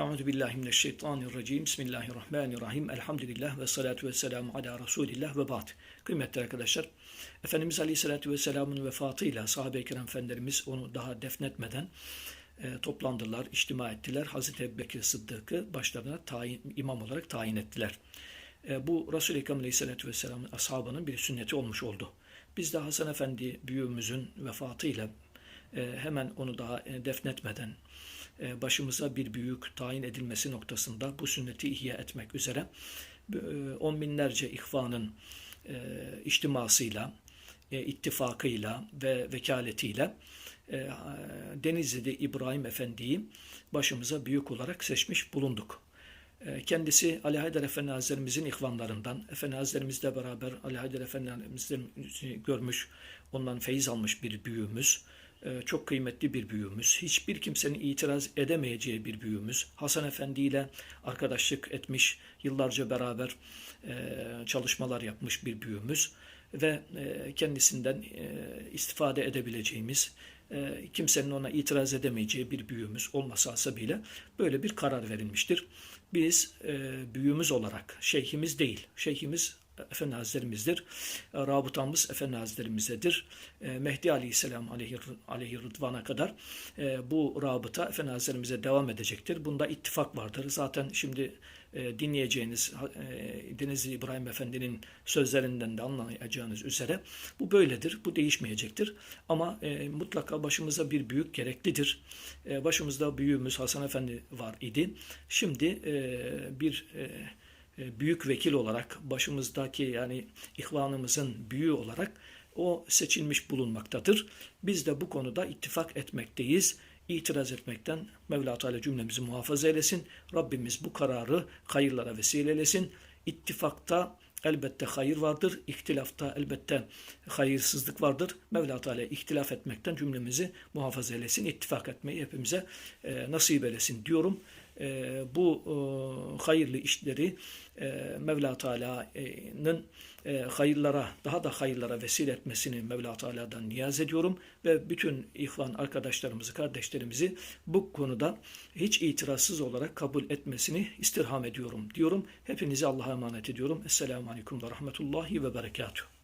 Euzu billahi mineşşeytanirracim. Bismillahirrahmanirrahim. Elhamdülillah ve salatu ve selamu ala Resulillah ve ba'd. Kıymetli arkadaşlar, Efendimiz Aleyhisselatü Vesselam'ın vefatıyla sahabe-i kiram efendilerimiz onu daha defnetmeden e, toplandılar, içtima ettiler. Hazreti Ebubekir Sıddık'ı başlarına tayin, imam olarak tayin ettiler. E, bu Resul-i Ekrem Aleyhisselatü Vesselam'ın ashabının bir sünneti olmuş oldu. Biz de Hasan Efendi büyüğümüzün vefatıyla e, hemen onu daha e, defnetmeden başımıza bir büyük tayin edilmesi noktasında bu sünneti ihya etmek üzere e, on binlerce ihvanın e, içtimasıyla, ittifakıyla ve vekaletiyle Denizli'de İbrahim Efendi'yi başımıza büyük olarak seçmiş bulunduk. Kendisi Ali Haydar Efendi Hazretlerimizin ihvanlarından, Efendi Hazretlerimizle beraber Ali Haydar Efendi Hazretlerimizi görmüş, ondan feyiz almış bir büyüğümüz. Ee, çok kıymetli bir büyüğümüz. Hiçbir kimsenin itiraz edemeyeceği bir büyüğümüz. Hasan Efendi ile arkadaşlık etmiş, yıllarca beraber e, çalışmalar yapmış bir büyüğümüz ve e, kendisinden e, istifade edebileceğimiz, kimsenin ona itiraz edemeyeceği bir büyüğümüz olması hasebiyle böyle bir karar verilmiştir. Biz büyüğümüz olarak, şeyhimiz değil, şeyhimiz Efendi Hazretlerimizdir. E, rabıtamız Efendi Hazretlerimizedir. E, Mehdi Aleyhisselam aleyhi, aleyhi rıdvana kadar e, bu rabıta Efendi Hazretlerimize devam edecektir. Bunda ittifak vardır. Zaten şimdi dinleyeceğiniz Denizli İbrahim Efendi'nin sözlerinden de anlayacağınız üzere bu böyledir. Bu değişmeyecektir. Ama mutlaka başımıza bir büyük gereklidir. Başımızda büyüğümüz Hasan Efendi var idi. Şimdi bir e, büyük vekil olarak başımızdaki yani ihvanımızın büyüğü olarak o seçilmiş bulunmaktadır. Biz de bu konuda ittifak etmekteyiz. İtiraz etmekten Mevla Teala cümlemizi muhafaza eylesin. Rabbimiz bu kararı hayırlara vesile eylesin. İttifakta elbette hayır vardır. İhtilafta elbette hayırsızlık vardır. Mevla Teala ihtilaf etmekten cümlemizi muhafaza eylesin. İttifak etmeyi hepimize e, nasip eylesin diyorum. E, bu e, hayırlı işleri e, Mevla Teala'nın e, hayırlara, daha da hayırlara vesile etmesini Mevla Teala'dan niyaz ediyorum ve bütün ihvan arkadaşlarımızı, kardeşlerimizi bu konuda hiç itirazsız olarak kabul etmesini istirham ediyorum diyorum. Hepinizi Allah'a emanet ediyorum. Esselamu Aleyküm ve Rahmetullahi ve Berekatuhu.